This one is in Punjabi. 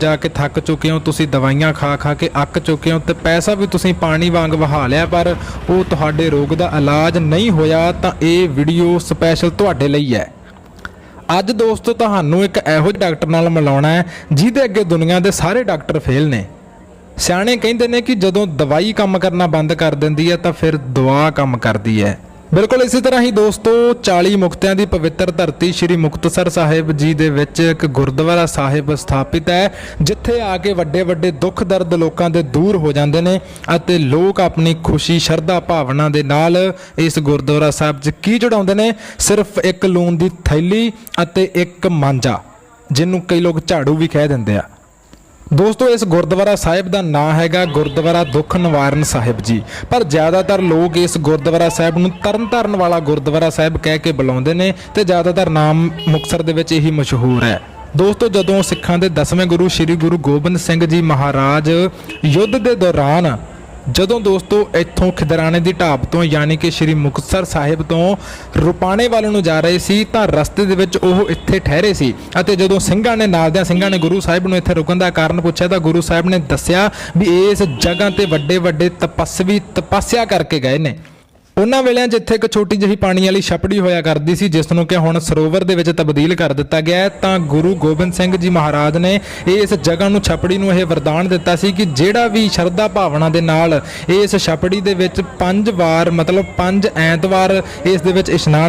ਜਾ ਕੇ ਥੱਕ ਚੁੱਕੇ ਹੋ, ਤੁਸੀਂ ਦਵਾਈਆਂ ਖਾ ਖਾ ਕੇ ਅੱਕ ਚੁੱਕੇ ਹੋ ਤੇ ਪੈਸਾ ਵੀ ਤੁਸੀਂ ਪਾਣੀ ਵਾਂਗ ਵਹਾ ਲਿਆ, ਪਰ ਉਹ ਤੁਹਾਡੇ ਰੋਗ ਦਾ ਇਲਾਜ ਨਹੀਂ ਹੋਇਆ ਤਾਂ ਇਹ ਵੀਡੀਓ ਸਪੈਸ਼ਲ ਤੁਹਾਡੇ ਲਈ ਹੈ। ਅੱਜ ਦੋਸਤੋ, ਤੁਹਾਨੂੰ ਇੱਕ ਇਹੋ ਜਿਹੇ ਡਾਕਟਰ ਨਾਲ ਮਿਲਾਉਣਾ ਹੈ, ਜਿਹਦੇ ਅੱਗੇ ਦੁਨੀਆ ਦੇ ਸਾਰੇ ਡਾਕਟਰ ਫੇਲ ਨੇ। ਸਿਆਣੇ ਕਹਿੰਦੇ ਨੇ ਕਿ ਜਦੋਂ ਦਵਾਈ ਕੰਮ ਕਰਨਾ ਬੰਦ ਕਰ ਦਿੰਦੀ ਹੈ, ਤਾਂ ਫਿਰ ਦੁਆ ਕੰਮ ਕਰਦੀ ਹੈ। ਬਿਲਕੁਲ ਇਸੇ ਤਰ੍ਹਾਂ ਹੀ ਦੋਸਤੋ 40 ਮੁਕਤਿਆਂ ਦੀ ਪਵਿੱਤਰ ਧਰਤੀ ਸ੍ਰੀ ਮੁਕਤਸਰ ਸਾਹਿਬ ਜੀ ਦੇ ਵਿੱਚ ਇੱਕ ਗੁਰਦੁਆਰਾ ਸਾਹਿਬ ਸਥਾਪਿਤ ਹੈ, ਜਿੱਥੇ ਆ ਕੇ ਵੱਡੇ ਵੱਡੇ ਦੁੱਖ ਦਰਦ ਲੋਕਾਂ ਦੇ ਦੂਰ ਹੋ ਜਾਂਦੇ ਨੇ ਅਤੇ ਲੋਕ ਆਪਣੀ ਖੁਸ਼ੀ, ਸ਼ਰਧਾ, ਭਾਵਨਾ ਦੇ ਨਾਲ ਇਸ ਗੁਰਦੁਆਰਾ ਸਾਹਿਬ 'ਚ ਕੀ ਚੜਾਉਂਦੇ ਨੇ? ਸਿਰਫ ਇੱਕ ਲੂਣ ਦੀ ਥੈਲੀ ਅਤੇ ਇੱਕ ਮਾਂਜਾ, ਜਿਹਨੂੰ ਕਈ ਲੋਕ ਝਾੜੂ ਵੀ ਕਹਿ ਦਿੰਦੇ ਆ। ਦੋਸਤੋ, ਇਸ ਗੁਰਦੁਆਰਾ ਸਾਹਿਬ ਦਾ ਨਾਂ ਹੈਗਾ ਗੁਰਦੁਆਰਾ ਦੁੱਖ ਨਿਵਾਰਨ ਸਾਹਿਬ ਜੀ। ਪਰ ਜ਼ਿਆਦਾਤਰ ਲੋਕ ਇਸ ਗੁਰਦੁਆਰਾ ਸਾਹਿਬ ਨੂੰ ਤਰਨਤਾਰਨ ਵਾਲਾ ਗੁਰਦੁਆਰਾ ਸਾਹਿਬ ਕਹਿ ਕੇ ਬੁਲਾਉਂਦੇ ਨੇ ਤੇ ਜ਼ਿਆਦਾਤਰ ਨਾਮ ਮੁਕਤਸਰ ਦੇ ਵਿੱਚ ਇਹੀ ਮਸ਼ਹੂਰ ਹੈ। ਦੋਸਤੋ, ਜਦੋਂ ਸਿੱਖਾਂ ਦੇ 10ਵੇਂ ਗੁਰੂ ਸ੍ਰੀ ਗੁਰੂ ਗੋਬਿੰਦ ਸਿੰਘ ਜੀ ਮਹਾਰਾਜ ਯੁੱਧ ਦੇ ਦੌਰਾਨ ਜਦੋਂ ਦੋਸਤੋ ਇੱਥੋਂ ਖਿਦਰਾਣੇ ਦੀ ਢਾਬ ਤੋਂ ਯਾਨੀ ਕਿ ਸ੍ਰੀ ਮੁਕਤਸਰ ਸਾਹਿਬ ਤੋਂ ਰੁਪਾਣੇ ਵੱਲ ਨੂੰ ਜਾ ਰਹੇ ਸੀ ਤਾਂ ਰਸਤੇ ਦੇ ਵਿੱਚ ਉਹ ਇੱਥੇ ਠਹਿਰੇ ਸੀ ਅਤੇ ਜਦੋਂ ਸਿੰਘਾਂ ਨੇ ਨਾਲਦਿਆਂ ਸਿੰਘਾਂ ਨੇ ਗੁਰੂ ਸਾਹਿਬ ਨੂੰ ਇੱਥੇ ਰੁਕਣ ਦਾ ਕਾਰਨ ਪੁੱਛਿਆ ਤਾਂ ਗੁਰੂ ਸਾਹਿਬ ਨੇ ਦੱਸਿਆ ਵੀ ਇਸ ਜਗ੍ਹਾ ਤੇ ਵੱਡੇ ਵੱਡੇ ਤਪਸਵੀ ਤਪੱਸਿਆ ਕਰਕੇ ਗਏ ਨੇ। ਉਹਨਾਂ ਵੇਲਿਆਂ ਜਿੱਥੇ ਇੱਕ ਛੋਟੀ ਜਿਹੀ ਪਾਣੀ ਵਾਲੀ ਛਪੜੀ ਹੋਇਆ ਕਰਦੀ ਸੀ ਜਿਸ ਨੂੰ ਕਿ ਹੁਣ ਸਰੋਵਰ ਦੇ ਵਿੱਚ ਤਬਦੀਲ ਕਰ ਦਿੱਤਾ ਗਿਆ ਹੈ, ਤਾਂ ਗੁਰੂ ਗੋਬਿੰਦ ਸਿੰਘ ਜੀ ਮਹਾਰਾਜ ਨੇ ਇਸ ਜਗ੍ਹਾ ਨੂੰ, ਛਪੜੀ ਨੂੰ ਇਹ ਵਰਦਾਨ ਦਿੱਤਾ ਸੀ ਕਿ ਜਿਹੜਾ ਵੀ ਸ਼ਰਧਾ ਭਾਵਨਾ ਦੇ ਨਾਲ ਇਸ ਛਪੜੀ ਦੇ ਵਿੱਚ ਪੰਜ ਵਾਰ, ਮਤਲਬ ਪੰਜ ਐਤਵਾਰ ਇਸ ਦੇ ਵਿੱਚ ਇਸ਼ਨਾਨ